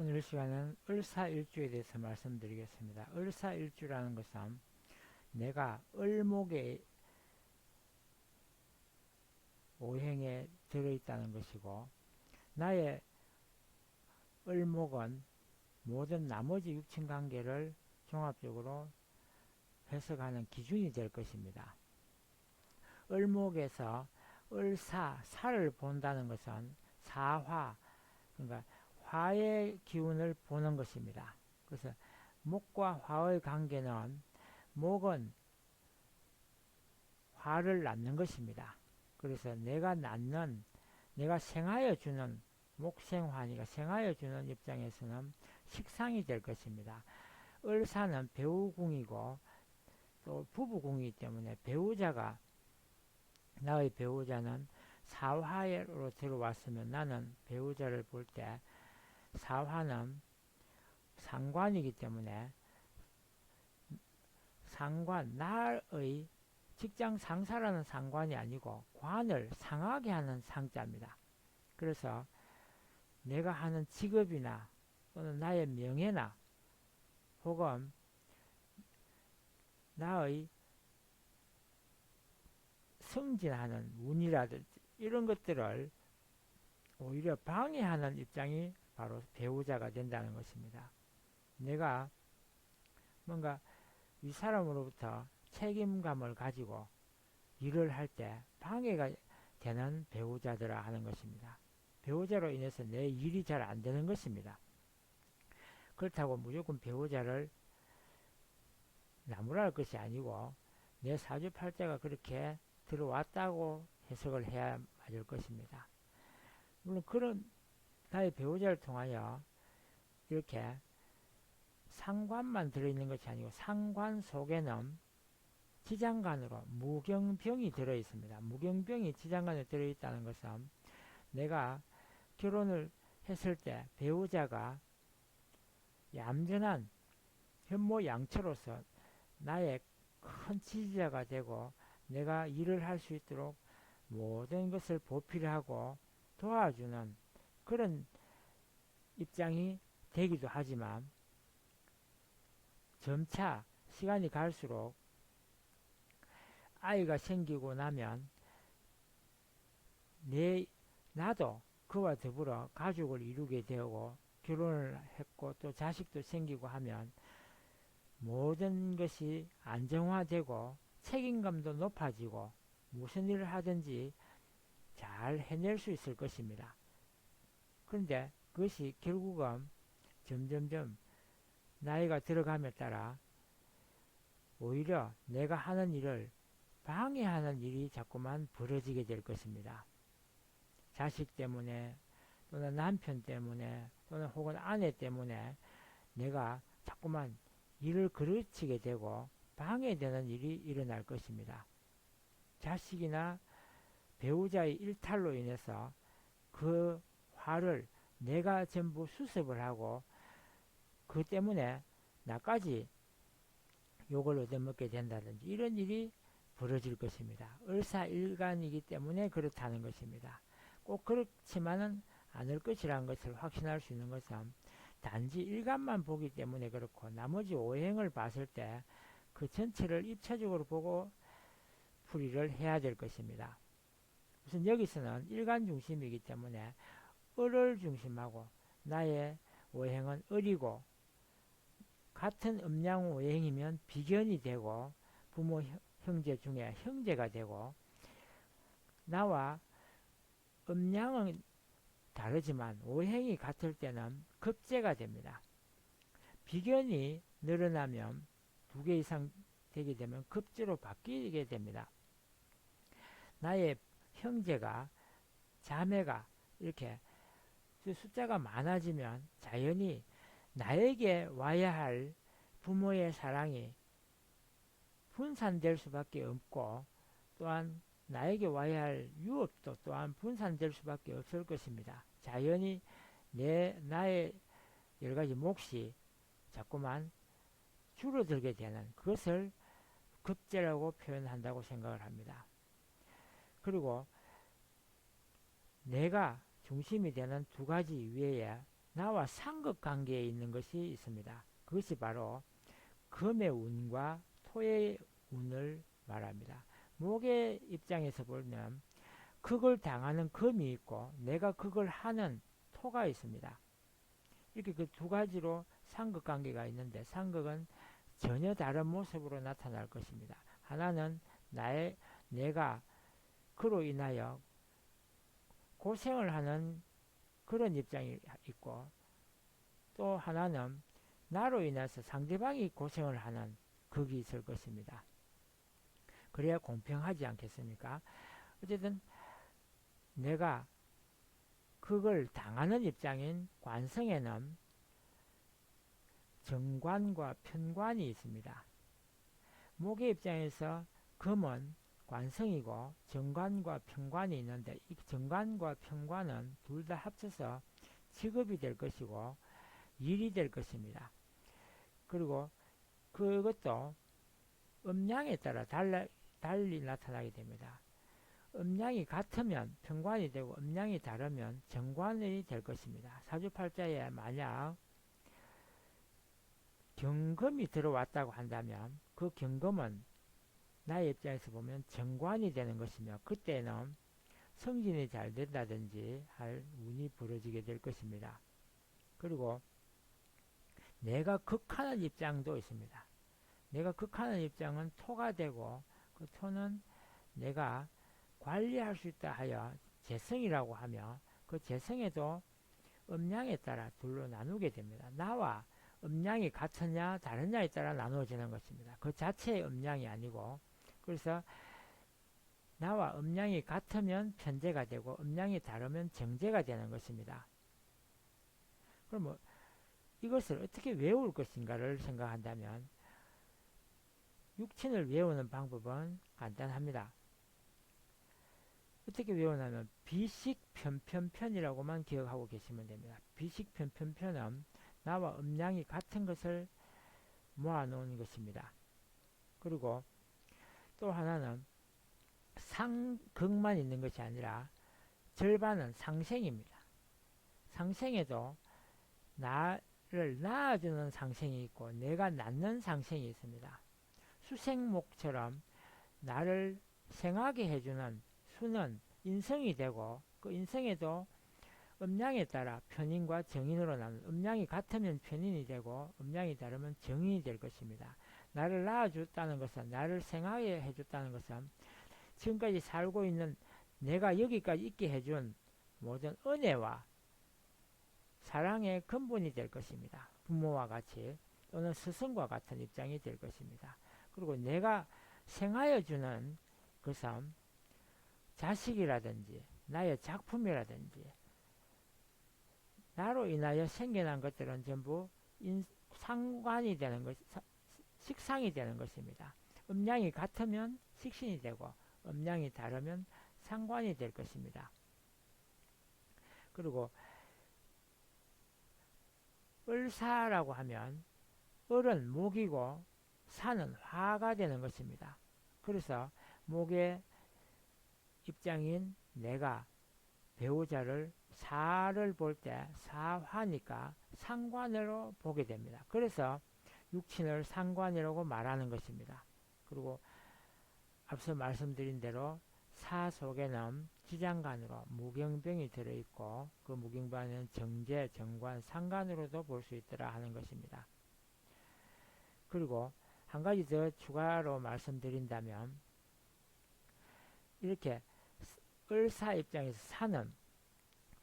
오늘 시간은 을사일주에 대해서 말씀드리겠습니다. 을사일주라는 것은 내가 을목의 오행에 들어있다는 것이고 나의 을목은 모든 나머지 육친 관계를 종합적으로 해석하는 기준이 될 것입니다. 을목에서 을사, 사를 본다는 것은 사화, 그러니까 화의 기운을 보는 것입니다. 그래서 목과 화의 관계는 목은 화를 낳는 것입니다. 그래서 내가 낳는, 내가 생하여 주는 목생화니까 생하여 주는 입장에서는 식상이 될 것입니다. 을사는 배우궁이고 또 부부궁이기 때문에 배우자가 나의 배우자는 사화로 들어왔으면 나는 배우자를 볼 때 사화는 상관이기 때문에 상관, 나의 직장 상사라는 상관이 아니고 관을 상하게 하는 상자입니다. 그래서 내가 하는 직업이나 또는 나의 명예나 혹은 나의 승진하는 운이라든지 이런 것들을 오히려 방해하는 입장이 바로 배우자가 된다는 것입니다. 내가 뭔가 이 사람으로부터 책임감을 가지고 일을 할 때 방해가 되는 배우자들아 하는 것입니다. 배우자로 인해서 내 일이 잘 안 되는 것입니다. 그렇다고 무조건 배우자를 나무랄 것이 아니고 내 사주팔자가 그렇게 들어왔다고 해석을 해야 맞을 것입니다. 물론 그런 나의 배우자를 통하여 이렇게 상관만 들어있는 것이 아니고 상관 속에는 지장간으로 무경병이 들어있습니다. 무경병이 지장간에 들어있다는 것은 내가 결혼을 했을 때 배우자가 얌전한 현모양처로서 나의 큰 지지자가 되고 내가 일을 할 수 있도록 모든 것을 보필하고 도와주는 그런 입장이 되기도 하지만 점차 시간이 갈수록 아이가 생기고 나면 내 나도 그와 더불어 가족을 이루게 되고 결혼을 했고 또 자식도 생기고 하면 모든 것이 안정화되고 책임감도 높아지고 무슨 일을 하든지 잘 해낼 수 있을 것입니다. 그런데 그것이 결국은 점점점 나이가 들어감에 따라 오히려 내가 하는 일을 방해하는 일이 자꾸만 벌어지게 될 것입니다. 자식 때문에 또는 남편 때문에 또는 혹은 아내 때문에 내가 자꾸만 일을 그르치게 되고 방해되는 일이 일어날 것입니다. 자식이나 배우자의 일탈로 인해서 그 화를 내가 전부 수습을 하고 그 때문에 나까지 욕을 얻어먹게 된다든지 이런 일이 벌어질 것입니다. 을사일간이기 때문에 그렇다는 것입니다. 꼭 그렇지만은 않을 것이라는 것을 확신할 수 있는 것은 단지 일간만 보기 때문에 그렇고 나머지 오행을 봤을 때 그 전체를 입체적으로 보고 풀이를 해야 될 것입니다. 우선 여기서는 일간 중심이기 때문에 을을 중심하고 나의 오행은 을이고 같은 음양 오행이면 비견이 되고 부모 형제 중에 형제가 되고 나와 음양은 다르지만 오행이 같을 때는 급제가 됩니다. 비견이 늘어나면 두 개 이상 되게 되면 급제로 바뀌게 됩니다. 나의 형제가 자매가 이렇게 숫자가 많아지면 자연히 나에게 와야 할 부모의 사랑이 분산될 수밖에 없고 또한 나에게 와야 할 유업도 또한 분산될 수밖에 없을 것입니다. 자연히 내 나의 여러 가지 몫이 자꾸만 줄어들게 되는 그것을 급제라고 표현한다고 생각을 합니다. 그리고 내가 중심이 되는 두 가지 위에 나와 상극 관계에 있는 것이 있습니다. 그것이 바로 금의 운과 토의 운을 말합니다. 목의 입장에서 보면 그걸 당하는 금이 있고 내가 그걸 하는 토가 있습니다. 이렇게 그 두 가지로 상극 관계가 있는데 상극은 전혀 다른 모습으로 나타날 것입니다. 하나는 나의 내가 그로 인하여 고생을 하는 그런 입장이 있고 또 하나는 나로 인해서 상대방이 고생을 하는 극이 있을 것입니다. 그래야 공평하지 않겠습니까? 어쨌든 내가 그걸 당하는 입장인 관성에는 정관과 편관이 있습니다. 목의 입장에서 금은 관성이고 정관과 편관이 있는데 이 정관과 편관은 둘 다 합쳐서 직업이 될 것이고 일이 될 것입니다. 그리고 그것도 음량에 따라 달라, 달리 나타나게 됩니다. 음량이 같으면 편관이 되고 음량이 다르면 정관이 될 것입니다. 사주팔자에 만약 경금이 들어왔다고 한다면 그 경금은 나의 입장에서 보면 정관이 되는 것이며 그때는 성진이 잘 된다든지 할 운이 벌어지게 될 것입니다. 그리고 내가 극하는 입장도 있습니다. 내가 극하는 입장은 토가 되고 그 토는 내가 관리할 수 있다 하여 재성이라고 하며 그 재성에도 음량에 따라 둘로 나누게 됩니다. 나와 음량이 같으냐 다르냐에 따라 나누어지는 것입니다. 그 자체의 음량이 아니고 그래서 나와 음량이 같으면 편제가 되고 음량이 다르면 정제가 되는 것입니다. 그럼 뭐 이것을 어떻게 외울 것인가를 생각한다면 육친을 외우는 방법은 간단합니다. 어떻게 외우냐면 비식 편편편이라고만 기억하고 계시면 됩니다. 비식 편편편은 나와 음량이 같은 것을 모아놓은 것입니다. 그리고 또 하나는 상극만 있는 것이 아니라 절반은 상생입니다. 상생에도 나를 낳아주는 상생이 있고 내가 낳는 상생이 있습니다. 수생목처럼 나를 생하게 해주는 수는 인성이 되고 그 인성에도 음량에 따라 편인과 정인으로 나는 음량이 같으면 편인이 되고 음량이 다르면 정인이 될 것입니다. 나를 낳아줬다는 것은 나를 생하게 해줬다는 것은 지금까지 살고 있는 내가 여기까지 있게 해준 모든 은혜와 사랑의 근본이 될 것입니다. 부모와 같이 또는 스승과 같은 입장이 될 것입니다. 그리고 내가 생하여 주는 것은 자식이라든지 나의 작품이라든지 나로 인하여 생겨난 것들은 전부 인, 상관이 되는 것, 식상이 되는 것입니다. 음량이 같으면 식신이 되고 음량이 다르면 상관이 될 것입니다. 그리고 을사라고 하면 을은 목이고 사는 화가 되는 것입니다. 그래서 목의 입장인 내가 배우자를 사를 볼 때 사화니까 상관으로 보게 됩니다. 그래서 육친을 상관이라고 말하는 것입니다. 그리고 앞서 말씀드린 대로 사 속에는 지장간으로 무경병이 들어있고 그 무경병은 정제, 정관, 상관으로도 볼 수 있더라 하는 것입니다. 그리고 한 가지 더 추가로 말씀드린다면 이렇게 을사 입장에서 사는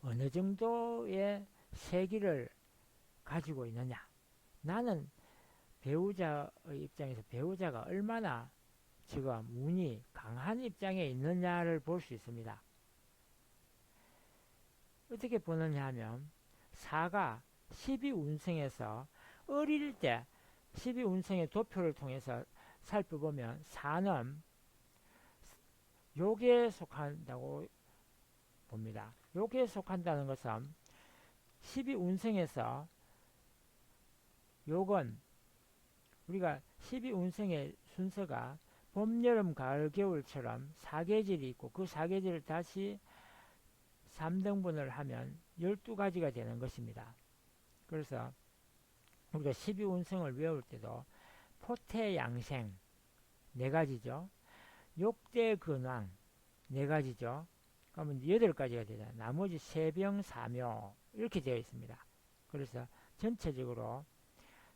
어느 정도의 세기를 가지고 있느냐 나는 배우자의 입장에서 배우자가 얼마나 지금 운이 강한 입장에 있느냐를 볼 수 있습니다. 어떻게 보느냐 하면 사가 12운성에서 어릴 때 12운성의 도표를 통해서 살펴보면 사는 욕에 속한다고 봅니다. 욕에 속한다는 것은 12운성에서 욕은 우리가 12운성의 순서가 봄, 여름, 가을, 겨울처럼 사계절이 있고 그 사계절을 다시 3등분을 하면 12가지가 되는 것입니다. 그래서 우리가 12운성을 외울 때도 포태양생 네 가지죠. 욕대근왕 네 가지죠. 그러면 여덟 가지가 되잖아요. 나머지 세병사묘 이렇게 되어 있습니다. 그래서 전체적으로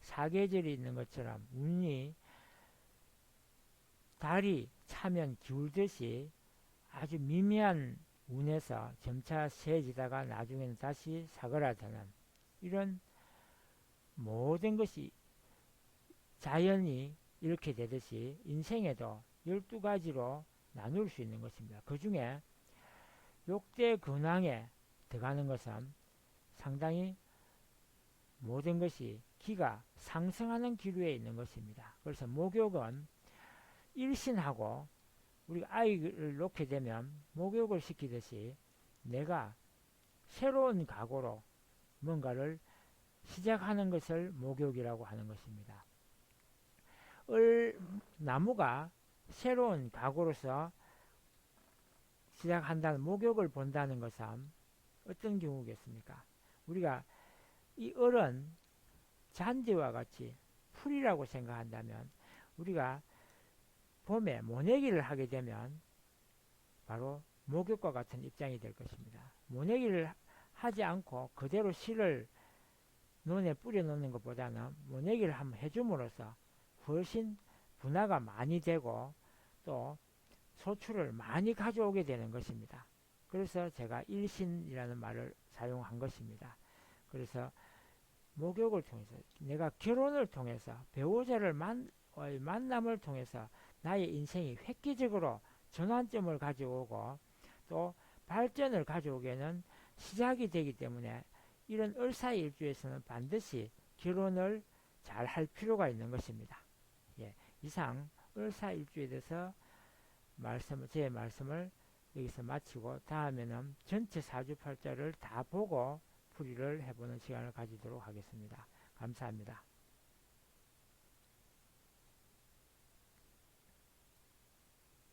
사계절이 있는 것처럼 운이 달이 차면 기울듯이 아주 미미한 운에서 점차 세지다가 나중에는 다시 사그라드는 이런 모든 것이 자연이 이렇게 되듯이 인생에도 12가지로 나눌 수 있는 것입니다. 그 중에 욕대 근황에 들어가는 것은 상당히 모든 것이 기가 상승하는 기류에 있는 것입니다. 그래서 목욕은 일신하고 우리가 아이를 놓게 되면 목욕을 시키듯이 내가 새로운 각오로 뭔가를 시작하는 것을 목욕이라고 하는 것입니다. 을, 나무가 새로운 각오로서 시작한다는 목욕을 본다는 것은 어떤 경우겠습니까? 우리가 이 을은 잔디와 같이 풀이라고 생각한다면 우리가 봄에 모내기를 하게 되면 바로 목욕과 같은 입장이 될 것입니다. 모내기를 하지 않고 그대로 실을 논에 뿌려 놓는 것보다는 모내기를 한번 해줌으로써 훨씬 분화가 많이 되고 또 소출을 많이 가져오게 되는 것입니다. 그래서 제가 일신이라는 말을 사용한 것입니다. 그래서 목욕을 통해서 내가 결혼을 통해서 배우자를 만, 만남을 통해서 나의 인생이 획기적으로 전환점을 가져오고 또 발전을 가져오게는 시작이 되기 때문에 이런 을사일주에서는 반드시 결혼을 잘 할 필요가 있는 것입니다. 예, 이상 을사일주에 대해서 말씀, 제 말씀을 여기서 마치고 다음에는 전체 사주팔자를 다 보고 풀이를 해보는 시간을 가지도록 하겠습니다. 감사합니다.